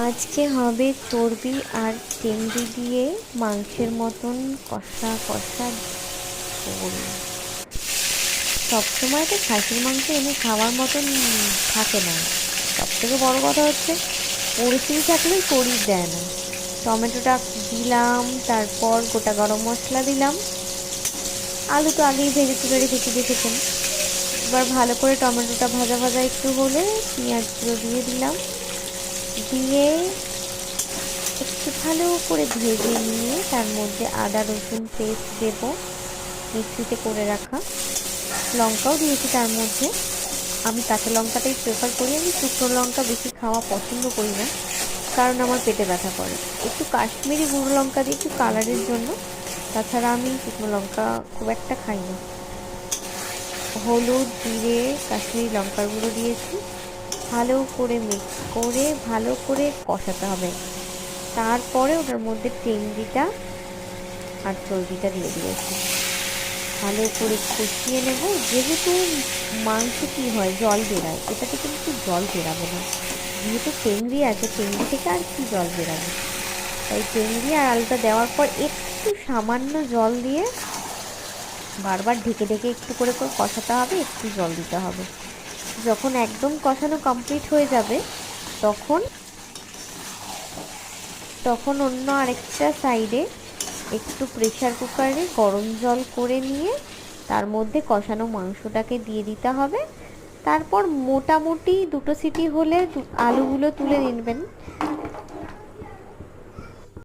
আজকে হবে চর্বি আর চিংড়ি দিয়ে মাংসের মতন কষা কষা সবসময় তো খাসির মাংস এনে খাওয়ার মতন থাকে না। সব থেকে বড় কথা হচ্ছে, পরিস্থিতি থাকলে শরীর দেয় না। টমেটোটা দিলাম, তারপর গোটা গরম মশলা দিলাম। আলু তো আগেই ভেজে তুলে রেখেছি, দেখেছেন? এবার ভালো করে টমেটোটা ভাজা ভাজা একটু হলে পেঁয়াজগুলো দিয়ে দিলাম। দিয়ে একটু ভালো করে ভেজে নিয়ে তার মধ্যে আদা, রসুন পেস্ট দেব। মিক্সিতে করে রাখা। লঙ্কাও দিয়েছি তার মধ্যে। আমি কাঁচা লঙ্কাটাই প্রেফার করি। আমি শুকনো লঙ্কা বেশি খাওয়া পছন্দ করি না, কারণ আমার পেটে ব্যথা করে। একটু কাশ্মীরি গুঁড়ো লঙ্কা দিই একটু কালারের জন্য। তাছাড়া আমি শুকনো লঙ্কা খুব একটা খাই না হলুদ, জিরে, কাশ্মীরি লঙ্কার গুঁড়ো দিয়েছি। ভালো করে মিক্স করে, ভালো করে কষাতে হবে। তারপরে ওটার মধ্যে টেংরিটা আর চর্বিটা দিয়ে দিয়েছি। ভালো করে কষিয়ে নেব। যেহেতু মাংস কী হয়, জল বেরায়, এটাতে কিন্তু জল বেরাবে না। যেহেতু টেংরি আছে টেংরি থেকে আর কি জল বেরাবে? তাই টেংরি আর আলুটা দেওয়ার পর একটু সামান্য জল দিয়ে বারবার ঢেকে ঢেকে একটু করে করে কষাতে হবে, একটু জল দিতে হবে। যখন একদম কষানো কমপ্লিট হয়ে যাবে, তখন তখন অন্য আরেকটা সাইডে একটু প্রেশার কুকারে গরম জল করে নিয়ে তার মধ্যে কষানো মাংসটাকে দিয়ে দিতে হবে। তারপর মোটামুটি দুটো সিটি হলে আলুগুলো তুলে নিবেন।